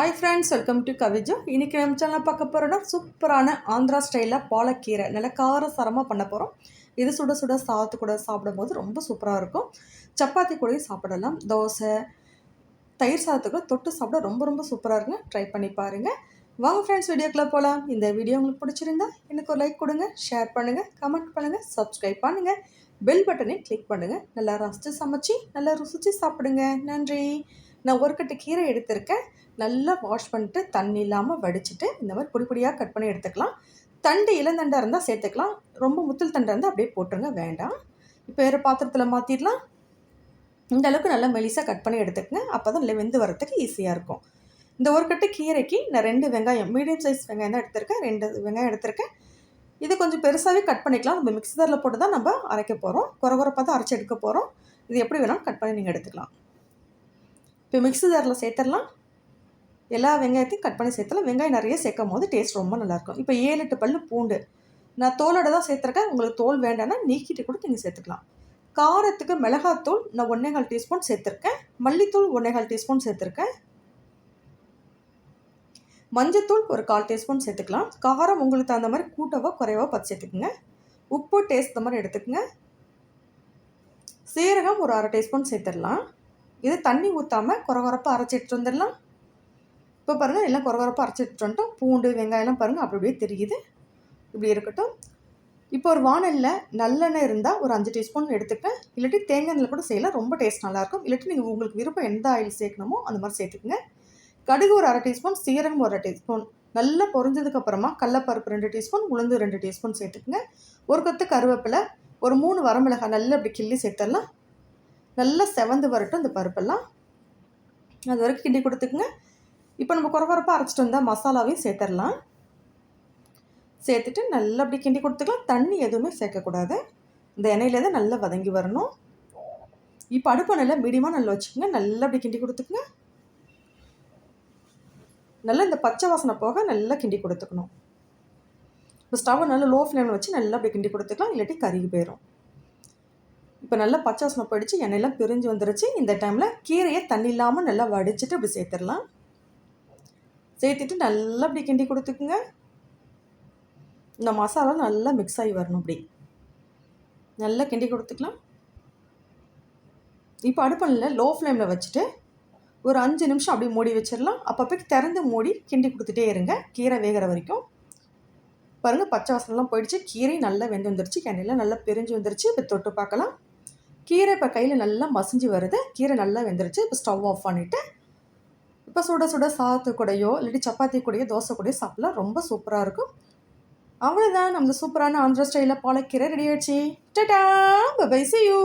Hi friends welcome to Kavija இன்றைக்கி நம்ம சேனலில் பார்க்க போகிறோன்னா சூப்பரான ஆந்திரா ஸ்டைலில் பாலக்கீரை நல்ல கார சரமாக பண்ண போகிறோம் இது சுட சுட சாத்து கூட சாப்பிடும்போது ரொம்ப சூப்பராக இருக்கும். சப்பாத்தி கூடயும் சாப்பிடலாம். தோசை தயிர் சாதத்துக்கு தொட்டு சாப்பிட ரொம்ப ரொம்ப சூப்பராக இருக்குங்க. ட்ரை பண்ணி பாருங்கள் வாங்க ஃப்ரெண்ட்ஸ் வீடியோக்குள்ளே போகலாம் இந்த வீடியோ உங்களுக்கு பிடிச்சிருந்தா எனக்கு ஒரு லைக் கொடுங்க ஷேர் பண்ணுங்கள் கமெண்ட் பண்ணுங்கள் சப்ஸ்கிரைப் பண்ணுங்கள் பெல் பட்டனை கிளிக் பண்ணுங்கள் நல்லா ரசித்து சமைச்சு நல்லா ருசித்து சாப்பிடுங்க. நன்றி. நான் ஒரு கட்டு கீரை எடுத்திருக்கேன். நல்லா வாஷ் பண்ணிட்டு தண்ணி இல்லாமல் வடிச்சிட்டு இந்த மாதிரி பொடி பொடியாக கட் பண்ணி எடுத்துக்கலாம். தண்டு இளந்தண்டாக இருந்தால் சேர்த்துக்கலாம். ரொம்ப முத்தல் தண்டாக இருந்தால் அப்படியே போட்டுருங்க. வேண்டாம். இப்போ வேறு பாத்திரத்தில் மாற்றிடலாம் இந்த அளவுக்கு நல்லா மெலிசாக கட் பண்ணி எடுத்துக்கங்க. அப்போ தான் நல்லா வெந்து வரத்துக்கு ஈஸியாக இருக்கும். இந்த ஒரு கட்டு கீரைக்கு நான் ரெண்டு வெங்காயம் மீடியம் சைஸ் வெங்காயம் தான் எடுத்திருக்கேன். ரெண்டு வெங்காயம் எடுத்திருக்கேன். இது கொஞ்சம் பெருசாகவே கட் பண்ணிக்கலாம். நம்ம மிக்சரில் போட்டு தான் நம்ம அரைக்க போகிறோம் குறை குறைப்பாக தான் அரைச்சி எடுக்க போகிறோம் இது எப்படி வேணாலும் கட் பண்ணி நீங்கள் எடுத்துக்கலாம். இப்போ மிக்ஸி ஜாரில் சேர்த்துடலாம். எல்லா வெங்காயத்தையும் கட் பண்ணி சேர்த்தலாம் வெங்காயம் நிறைய சேர்க்கும் போது டேஸ்ட் ரொம்ப நல்லாயிருக்கும். இப்போ ஏழு எட்டு பல்லு பூண்டு. நான் தோலோட தான் சேர்த்துருக்கேன். உங்களுக்கு தோல் வேண்டாம்னா நீக்கிட்டு கூட நீங்கள் சேர்த்துக்கலாம். காரத்துக்கு மிளகாத்தூள் நான் ஒன்றேகால் டீஸ்பூன் சேர்த்துருக்கேன். மல்லித்தூள் ஒன்றேகால் டீஸ்பூன் சேர்த்துருக்கேன். மஞ்சத்தூள் ஒரு கால் டீஸ்பூன் சேர்த்துக்கலாம். காரம் உங்களுக்கு தகுந்த மாதிரி கூட்டவோ குறைவோ பத்து சேர்த்துக்குங்க. உப்பு டேஸ்ட் இந்த மாதிரி எடுத்துக்கோங்க. சீரகம் ஒரு அரை டீஸ்பூன் சேர்த்துடலாம். இது தண்ணி ஊற்றாமல் குறகுறப்பாக அரைச்சி எடுத்துகிட்டு வந்துடலாம். இப்போ பாருங்கள் எல்லாம் குறகுறப்பாக அரைச்சி எடுத்துகிட்டு வந்துட்டோம். பூண்டு வெங்காயம்லாம் பாருங்கள் அப்படி அப்படியே தெரியுது. இப்படி இருக்கட்டும். இப்போ ஒரு வானலில் நல்லெண்ணெய் இருந்தால் ஒரு அஞ்சு டீஸ்பூன் எடுத்துப்பேன். இல்லாட்டி தேங்காய் எண்ணெய் கூட செய்யலாம். ரொம்ப டேஸ்ட் நல்லாயிருக்கும் இல்லாட்டி நீங்கள் உங்களுக்கு விருப்பம் எந்த ஆயில் சேர்க்கணுமோ அந்த மாதிரி சேர்த்துக்குங்க. கடுகு ஒரு அரை டீஸ்பூன் சீரகம் ஒரு அரை டீஸ்பூன். நல்லா பொறிஞ்சதுக்கப்புறமா கடலப்பருப்பு ரெண்டு டீஸ்பூன் உளுந்து ரெண்டு டீஸ்பூன் சேர்த்துக்குங்க. ஒரு கொத்து கருவேப்பிலை ஒரு மூணு வரமிளகாய் நல்லா அப்படி கிள்ளி சேர்த்துடலாம். நல்லா செவந்து வரட்டும் இந்த பருப்பெல்லாம். அது வரைக்கும் கிண்டி கொடுத்துக்குங்க. இப்போ நம்ம குறக்குறப்பாக அரைச்சிட்டு வந்தால் மசாலாவையும் சேர்த்துடலாம். சேர்த்துட்டு நல்லா அப்படி கிண்டி கொடுத்துக்கலாம். தண்ணி எதுவுமே சேர்க்கக்கூடாது. இந்த எண்ணெயிலேருந்து நல்லா வதங்கி வரணும். இப்போ அடுப்பு நல்லா மீடியமாக நல்லா வச்சுக்கோங்க. நல்லா அப்படி கிண்டி கொடுத்துக்குங்க. நல்லா இந்த பச்சை வாசனை போக நல்லா கிண்டி கொடுத்துக்கணும். இப்போ ஸ்டவ் நல்லா லோ ஃப்ளேமில் வச்சு நல்லா அப்படி கிண்டி கொடுத்துக்கலாம். இல்லாட்டி கருகி போயிடும் இப்போ நல்லா பச்சை வாசனை போயிடுச்சு எண்ணெயெல்லாம் பிரிஞ்சு வந்துருச்சு. இந்த டைமில் கீரையை தண்ணி இல்லாமல் நல்லா வடிச்சிட்டு அப்படி சேர்த்துடலாம். சேர்த்துட்டு நல்லா அப்படி கிண்டி கொடுத்துக்குங்க. இந்த மசாலா நல்லா மிக்ஸ் ஆகி வரணும் அப்படி நல்லா கிண்டி கொடுத்துக்கலாம். இப்போ அடுப்பணில் லோ ஃப்ளேமில் வச்சுட்டு ஒரு அஞ்சு நிமிஷம் அப்படியே மூடி வச்சிடலாம். அப்பப்போ திறந்து மூடி கிண்டி கொடுத்துட்டே இருங்க. கீரை வேகிற வரைக்கும். பாருங்கள் பச்சை வாசனெலாம் போயிடுச்சு. கீரை நல்லா வெந்து வந்துருச்சு. கண்ணியில் நல்லா பிரிஞ்சு வந்துருச்சு. இப்போ தொட்டு பார்க்கலாம். கீரை இப்போ கையில் நல்லா மசிஞ்சு வருது. கீரை நல்லா வெந்துருச்சு. இப்போ ஸ்டவ் ஆஃப் பண்ணிவிட்டு இப்போ சுட சுட சாத்து கூடையோ இல்லாட்டி சப்பாத்தி கூடையோ தோசை கூடையோ சாப்பிட்லாம் ரொம்ப சூப்பராக இருக்கும். அவ்வளோதான் நம்ம சூப்பரான ஆந்திரா ஸ்டைலில் பாலக்கீரை ரெடி ஆயிடுச்சு. Tata bye see you